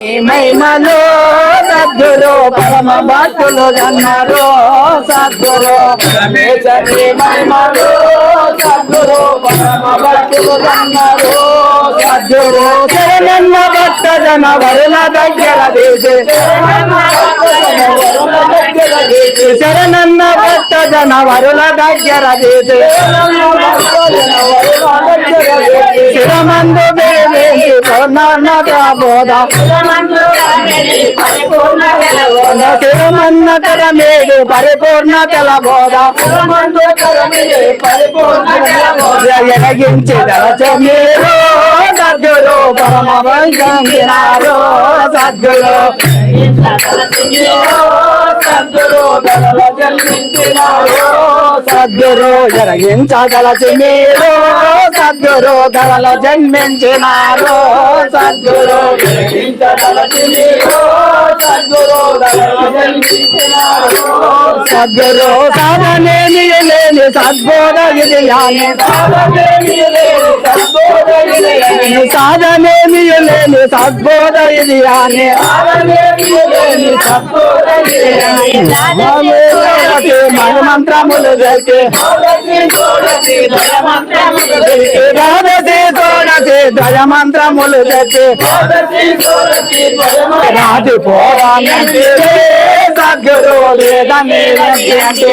మహిమలో సద్గురు? పరమ భక్తులు అన్నారు సద్గురు. మహిమలో సద్గురు? పరమ భక్తులు అన్నారు సద్గురు. శరణన్న భక్త జన వరుల దగ్గర దేశే శరణన్న భక్త జన వరుల దగ్గర దేశే శిరమందు బేవేసి పూర్ణాన్నత బోధ శిరమన్నతర మేడు పరిపూర్ణ తెల బోధ ఎనగించి దళచ మీరు సద్గురు పరమ వైశాంతినారు సద్గురు సద్గురు దళల జన్మించినారు. సద్గురు ఎరగించగలచి మీరు. సద్గురు దళల జన్మించినారు. సద్గురు మీరు. సద్గురు దళల జన్మించినారు. సద్గురు సాధనేమి లేని సద్బోధ విజయాన్ని సాధనేమి లేని సద్బోధ విజయాన్ని మంత్రములు జరిగే ద్వాదశి తోడసి దయ మంత్రములు రాజు పోవాలంటే సద్గురు లేదని అంటే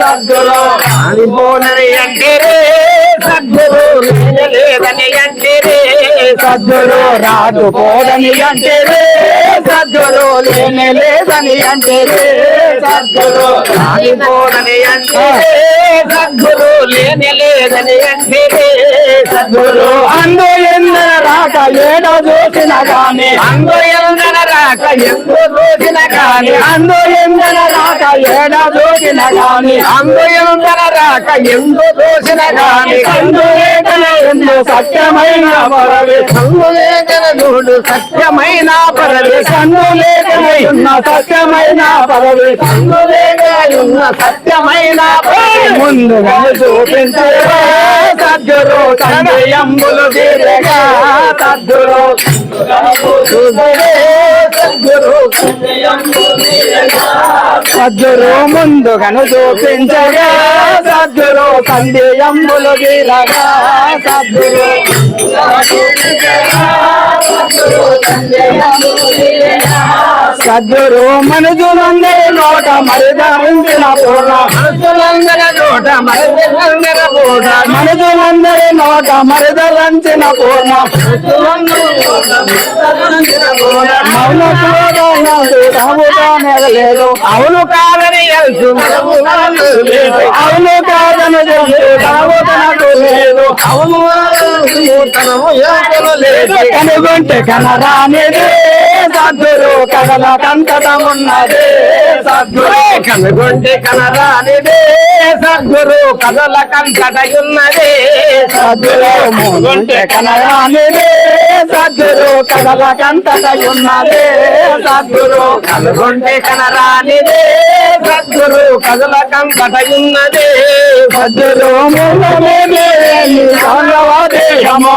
సద్గురు. ఆడిపోనని అంటే సద్గురు. లేదని అంటే సద్గురు. రాజు పోదని అంటే సద్గురు. లేని లేదని అంటే సద్గురు అంటే సద్గురు. లేని లేదని అంటే సద్గురు. అందు ఎందర రాక ఏడో చూసిన గాని అందు రాక ఎందు చూసిన కాని అందు ఎందన రాక ఏడ చూసిన కాని అందు ఎందన రాక ఎందు చూసిన కాని అందు లేఖన ఎందు సత్యమైన పరవే సందు లేఖన చూడు సత్యమైన పరవే సందు లేఖన ఉన్న సత్యమైన పరవే సందు లేఖన ఉన్న సత్యమైన పరవే. ముందుగా చూపించే సద్గురు సంజయంబులు తీరగా సద్గురు సద్దురు సద్గురు ముందుగను చూపించగా సద్దురు సందేయంబులు తీరగా సద్గురు మనుజులందరి నోట మరిదరించిన పూర్ణ. మనుజులందరి నోట మరిదరందర పూర్ణ. మనుజులందరి నోట మరిదరించిన పూర్ణ. మౌన లేదు అవును కాదని తెలుసు అవును కాదని తెలుసు లేదు. కనుగొంటే కనరానిదే సద్గురు కథల కంటటమున్నదే సద్గురు కనుగొంటే కనరానిదే సద్గురు కథల కంటటయున్నదే సద్గురు మూగొంటే కనరానిదే సద్గురు కథల కంటటయున్నదే సద్గురు కనుగొంటే కనరానిదే సద్గురు కదలకం కంటటయున్నదే సద్గురు మూలమే దేహము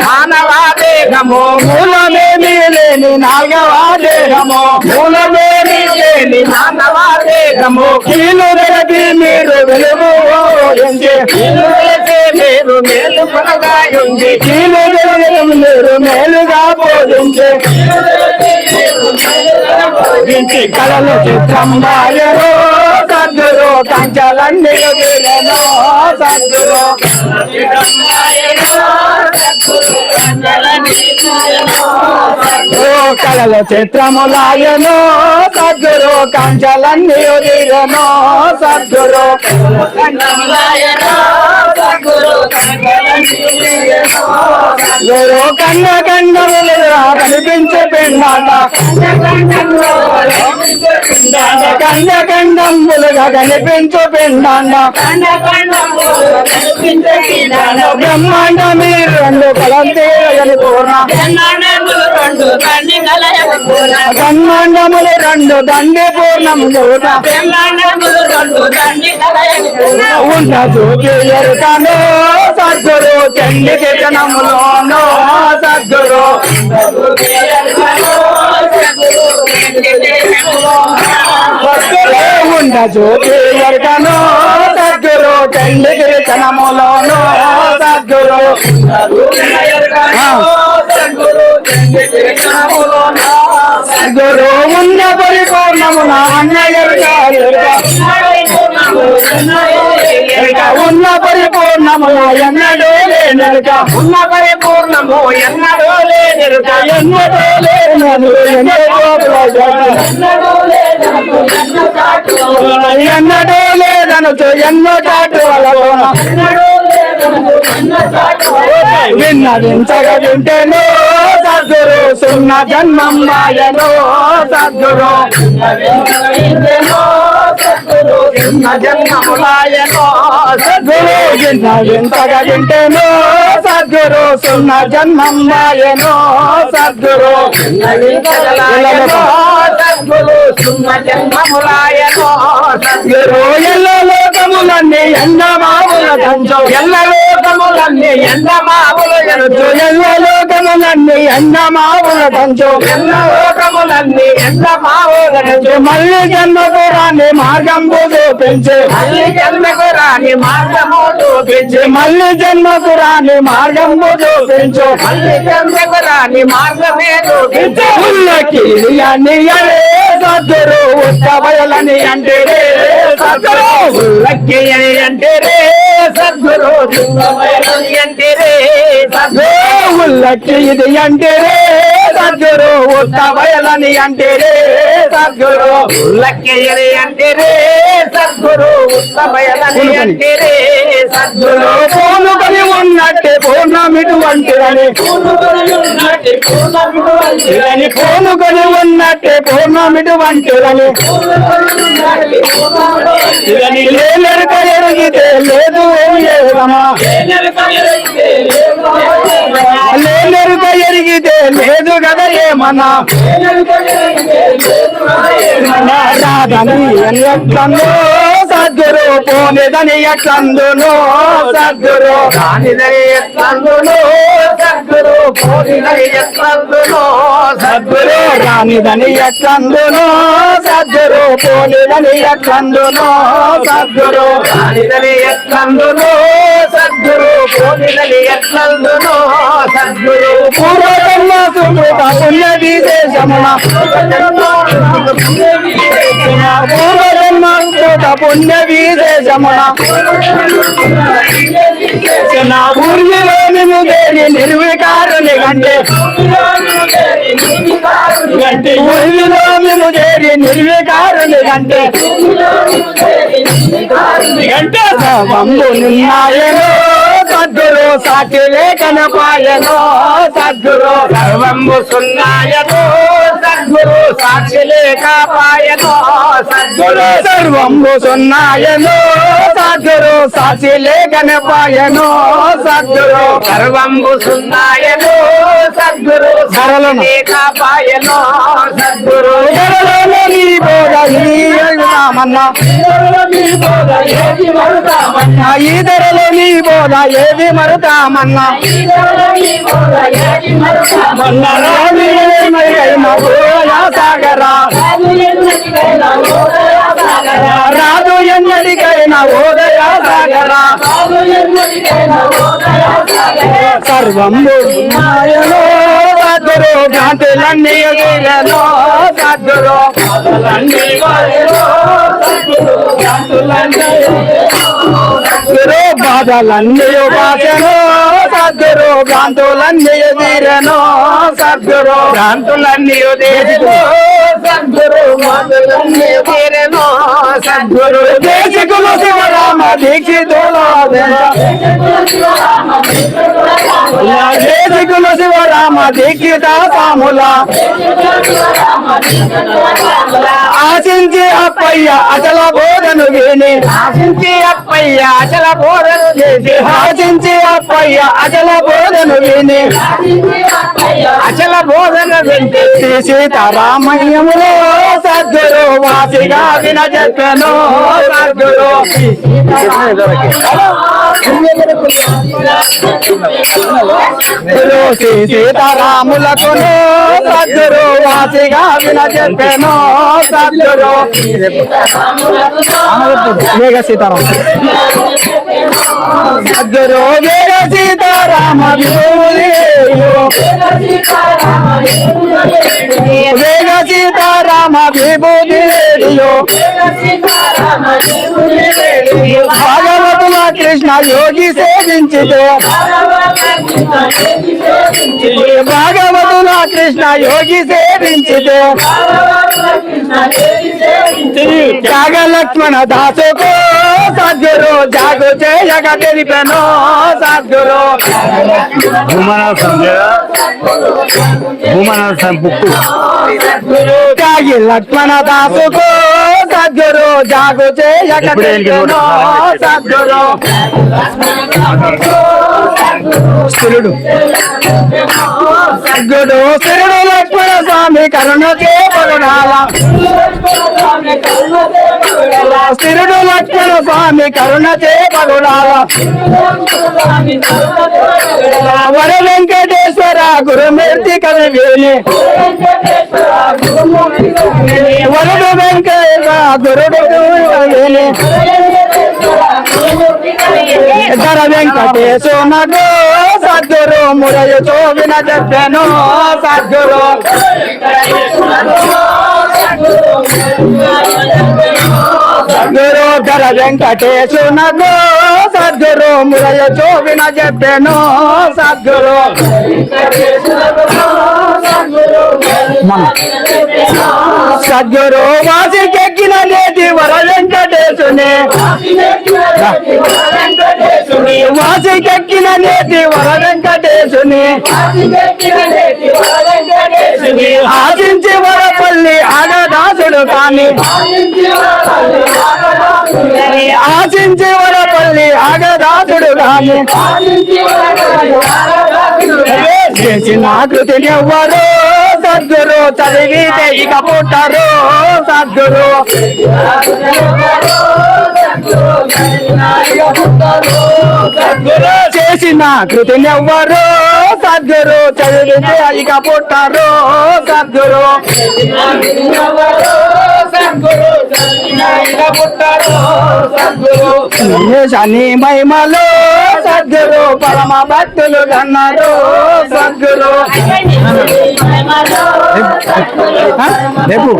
మానవ మూలమేమి లేని లేని మానవ కీలు వెలగి మీరు వెలుగు కీలు మీరు మేలు కొనగాయుంది. కీలు వెలగి మీరు మేలుగా బోధించి. నుంచి కళలు చిత్రంబాయరు సద్గురు కంచలన్నీ సద్గురు ఓ కళల చిత్రములాయను సద్గురు కంచలన్నీ వదిలేను సద్గురు గురు కన్న కండములుగా కనిపించే పిండాట. కన్న కండములుగా కనిపించే పిండాండ బ్రహ్మాండ మీరు రెండు కలంతే పూర్ణ. బ్రహ్మాండములు రెండు దండి పూర్ణము ఉన్న చూపి ఎరుకను సద్గురు చండి చరణములోనో సద్గురు భక్తులే ఉండ జ్యోతి ఎరగనో సద్గురు. చండి కీర్తనములోనో సద్గురు సద్గురు ఉన్న పరిపూర్ణము నా అన్న ఎరగాలి ఉన్న పరిపూర్ణమున ఎన్నడో లేనెరుక ఉన్న పరిపూర్ణము ఎన్నడో లేనిరుక ఎన్నడో లేనను ఎన్నడో లేదనకు ఎన్న ఎన్నో చాటు అలలోన వింటేను సద్గురు సున్న జన్మం మాయను సద్గురు. జన్మములాయనో సద్గురు సద్గురు. సున్న జన్మం మాయను సద్గురు. చిన్న జన్మములాయనో సద్గురు. ఎల్ల లోకములన్నీ మావుల దంచు ఎల్ల లోకములన్నీ ఎండ మావులు ఎరుచు ఎల్ల లోకములన్నీ ఎండ మావుల దంచు ఎల్ల లోకములన్నీ ఎండ మావులు ఎరుచు మళ్ళీ జన్మకు రాని మార్గం చూపించే. మళ్ళీ జన్మకు రాని మార్గము చూపించి. మళ్ళీ జన్మకు రాని మార్గం చూపించు. మళ్ళీ జన్మకు రాని మార్గమే చూపించి. ఉల్లకి అని అరే సద్దురు ఉత్తబయలని అంటే రే సద్దురు లక్కి అని అంటే రే సద్గురు దుర్గమయని అంటే రే సద్గురు ఏ సద్గురు ఉత్తబయలని అంటే రే సద్గురు. లక్కి అని అంటే రే సద్గురు ఉత్తమయని అంటే రే సద్గురు. పోను పని ఉన్నట్టే పూర్ణమిటువంటిదని ఇదని పోను కొని ఉన్నట్టే పూర్ణమిటువంటిదని లేనెరుక ఎరిగితే లేదు ఏదమా లేనెరుక రాదని అని ఎట్లందో సద్గురు. పోనిదని ఎట్లందును సద్గురు? దానిదని ఎట్లందును సద్గురు? పోనిదని ఎట్లందును సద్గురు? రానిదని ఎట్లందును సద్గురు? పోనిదని ఎట్లందును సద్గురు? దానిదని ఎట్లందును సద్గురు? పోనిదని ఎట్లందును సద్గురు? పూర్వజన్మ సుకృత పుణ్య విశేషమున పూర్వజన్మ సుకృత పుణ్య విశేషమున నా ఊర్మిలోని ముదేని నిర్వికారుని నిర్వికారుని గంటే గంటే సర్వంబు నిన్నాయనో సద్గురు సాటి లేఖనపాయనో సద్గురు సర్వంబు సున్నాయనో సద్గురు సాక్షి లేఖపాయనో సద్గురు సర్వంబు సున్నాయనో సద్గురు సాటి లేఖనపాయనో సద్గురు సర్వంబు సున్నాయనో సద్గురు సరళను. లేఖపాయనో సద్గురు ఇతరులలో నీ బోధ ఈ నామన్నా ఆ ఈదరలో నీ బోధ ఏది మరుతామన్నా సాగరా. రాజు ఎన్నడికైనా ఓదయ సాగరా. నాయనో సద్గురు కాంతులన్నీ ఎగిరెనో సద్గురు సద్గురు బాధలన్నీ బాసెనో సద్గురు భ్రాంతులన్నీ ఎదిరెనో సద్గురు భ్రాంతులన్నీ దేశిలో సద్గురు మాతులన్నీ సద్గురు దేశకులు శివరామ దీక్షితులు దేశకులు శివరామ దీక్షిత సాముల ఆశించి అప్పయ్య అచల బోధను విని ఆశించి అప్పయ్య అచల బోధను చేసి ఆశించి అప్పయ్య అచల బోధను విని అచల బోధన వింటే శ్రీ సద్గురు సద్గురు వాసిగా విన చెప్పను సద్గురు. సీతారాములకు సద్గురు వాసిగా విన చెప్పాను సద్గురు. సీతారాము సద్గురు వేగ సీతారామ. వేగ సీతారామ విభూతియు. భగవతుల కృష్ణ యోగి సేవించితే భాగవతుల కృష్ణ యోగి సేవించితే త్యాగ లక్ష్మణ దాసుకు సద్గురు జాగు చేయక తెలిపెను సద్గురు త్యాగి లక్ష్మణ దాసుకు సద్గురు జాగు చేయక సద్గురు. స్థిరుడు సద్గుడు స్థిరుడు లక్ష్మణ స్వామి కరుణ చేపడునాల స్థిరుడు లక్ష్మణ స్వామి కరుణ చేపడునాల వర వెంకటేశ్వర గురుమూర్తి కవి వరుడు వెంకటేశ్వర గురుడు ధర వెంకటేశు సద్గురు మురయ చోవిన చెప్పాను సద్గురు సద్గురు ధర వెంకటేశు నగు సద్గురు మురయ చోవిన చెప్పాను. సద్గురు సద్గురు వాసికెక్కిన నేటి వర వెంకటేశుని. వాసికెక్కిన నేటి వర వెంకటేశుని. ఆశించి ఆడదాసుడు కాని ఆశించి వరపల్లి ఆగదాసుడు కాని. చేసిన కృతిని ఎవ్వరు సద్గురు చదివితే ఇక పుట్టరు సద్గురు. చేసిన కృతిని ఎవ్వరు సద్గురు చదివితే ఇక పుట్టరు సద్గురు. శని మహిమలు సద్గురు పరమ భక్తులు కన్నారు సద్గురు. రేపు